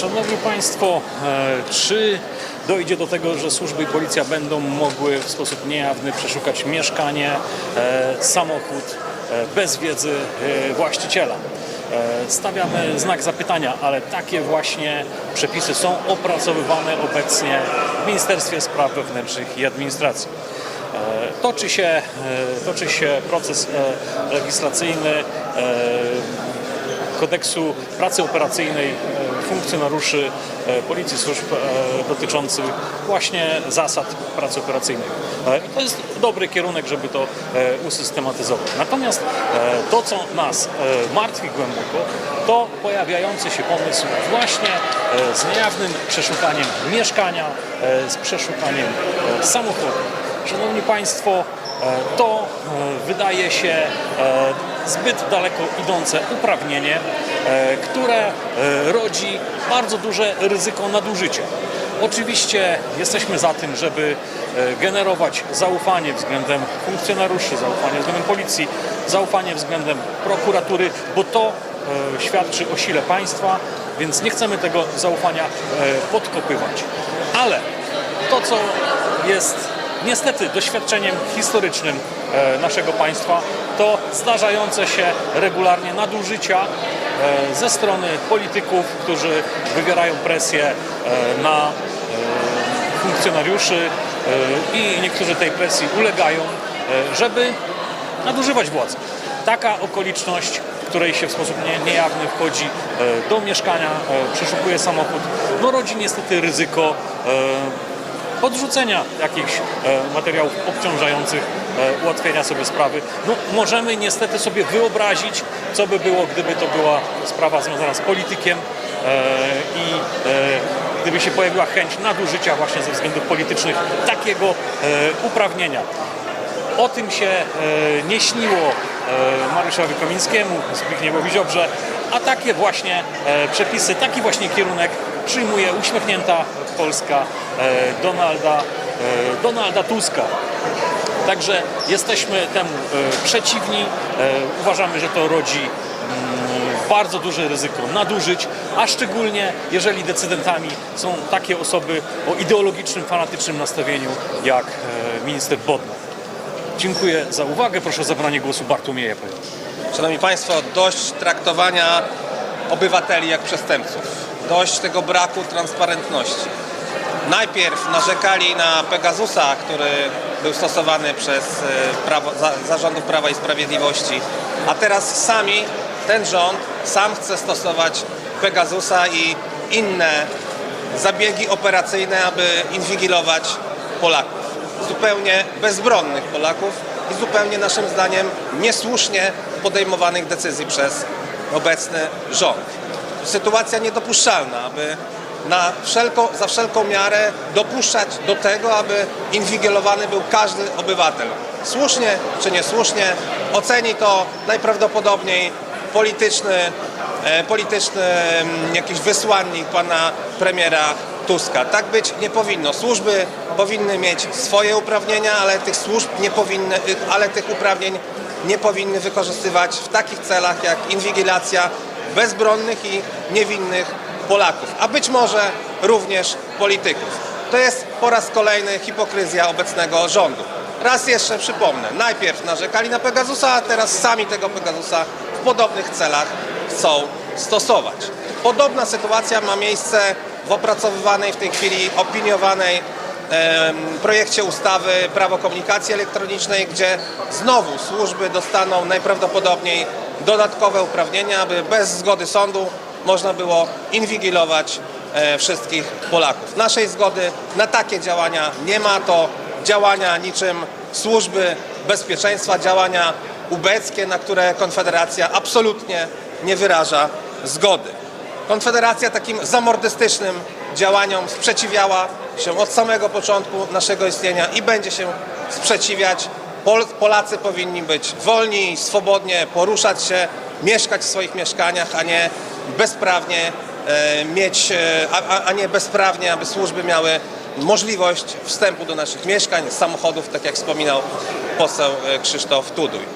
Szanowni Państwo, e, czy dojdzie do tego, że służby i policja będą mogły w sposób niejawny przeszukać mieszkanie, e, samochód e, bez wiedzy właściciela? Stawiamy znak zapytania, ale takie właśnie przepisy są opracowywane obecnie w Ministerstwie Spraw Wewnętrznych i Administracji. Toczy się, toczy się proces legislacyjny kodeksu pracy operacyjnej e, funkcjonariuszy e, Policji Służb e, dotyczący właśnie zasad pracy operacyjnej. I to jest dobry kierunek, żeby to usystematyzować. Natomiast to, co nas martwi głęboko, to pojawiający się pomysł właśnie z niejawnym przeszukaniem mieszkania, z przeszukaniem samochodu. Szanowni Państwo, to wydaje się zbyt daleko idące uprawnienie, e, które e, rodzi bardzo duże ryzyko nadużycia. Oczywiście jesteśmy za tym, żeby e, generować zaufanie względem funkcjonariuszy, zaufanie względem policji, zaufanie względem prokuratury, bo to świadczy o sile państwa, więc nie chcemy tego zaufania podkopywać. Ale to, co jest niestety doświadczeniem historycznym naszego państwa, to zdarzające się regularnie nadużycia e, ze strony polityków, którzy wywierają presję e, na e, funkcjonariuszy e, i niektórzy tej presji ulegają, e, żeby nadużywać władzy. Taka okoliczność, w której się w sposób nie, niejawny wchodzi e, do mieszkania, e, przeszukuje samochód, no rodzi niestety ryzyko e, odrzucenia jakichś e, materiałów obciążających, e, ułatwienia sobie sprawy. No, możemy niestety sobie wyobrazić, co by było, gdyby to była sprawa związana z politykiem e, i gdyby się pojawiła chęć nadużycia właśnie ze względów politycznych takiego uprawnienia. O tym się nie śniło Mariuszowi Kamińskiemu, Zbigniewowi Ziobrze, a takie właśnie e, przepisy, taki właśnie kierunek przyjmuje uśmiechnięta Polska e, Donalda, e, Donalda Tuska. Także jesteśmy temu e, przeciwni. E, Uważamy, że to rodzi mm, bardzo duże ryzyko nadużyć, a szczególnie jeżeli decydentami są takie osoby o ideologicznym, fanatycznym nastawieniu jak e, minister Bodnar. Dziękuję za uwagę. Proszę o zabranie głosu Bartłomieja Pojota. Szanowni Państwo, dość traktowania obywateli jak przestępców. Dość tego braku transparentności. Najpierw narzekali na Pegasusa, który był stosowany przez e, prawo, za, zarządów Prawa i Sprawiedliwości, a teraz sami, ten rząd sam chce stosować Pegasusa i inne zabiegi operacyjne, aby inwigilować Polaków. Zupełnie bezbronnych Polaków i zupełnie naszym zdaniem niesłusznie podejmowanych decyzji przez obecny rząd. Sytuacja niedopuszczalna, aby na wszelko, za wszelką miarę dopuszczać do tego, aby inwigilowany był każdy obywatel. Słusznie czy niesłusznie oceni to najprawdopodobniej polityczny, polityczny mm, jakiś wysłannik pana premiera Tuska. Tak być nie powinno. Służby powinny mieć swoje uprawnienia, ale tych służb nie powinny, ale tych uprawnień nie powinny wykorzystywać w takich celach jak inwigilacja bezbronnych i niewinnych Polaków, a być może również polityków. To jest po raz kolejny hipokryzja obecnego rządu. Raz jeszcze przypomnę, najpierw narzekali na Pegasusa, a teraz sami tego Pegasusa w podobnych celach chcą stosować. Podobna sytuacja ma miejsce w opracowywanej w tej chwili opiniowanej projekcie ustawy Prawo Komunikacji Elektronicznej, gdzie znowu służby dostaną najprawdopodobniej dodatkowe uprawnienia, aby bez zgody sądu można było inwigilować e, wszystkich Polaków. Naszej zgody na takie działania nie ma. To działania niczym służby bezpieczeństwa, działania ubeckie, na które Konfederacja absolutnie nie wyraża zgody. Konfederacja takim zamordystycznym działaniom sprzeciwiała się od samego początku naszego istnienia i będzie się sprzeciwiać. Pol- Polacy powinni być wolni, swobodnie poruszać się, mieszkać w swoich mieszkaniach, a nie bezprawnie e, mieć, e, a, a- nie bezprawnie, aby służby miały możliwość wstępu do naszych mieszkań, samochodów, tak jak wspominał poseł e, Krzysztof Tuduj.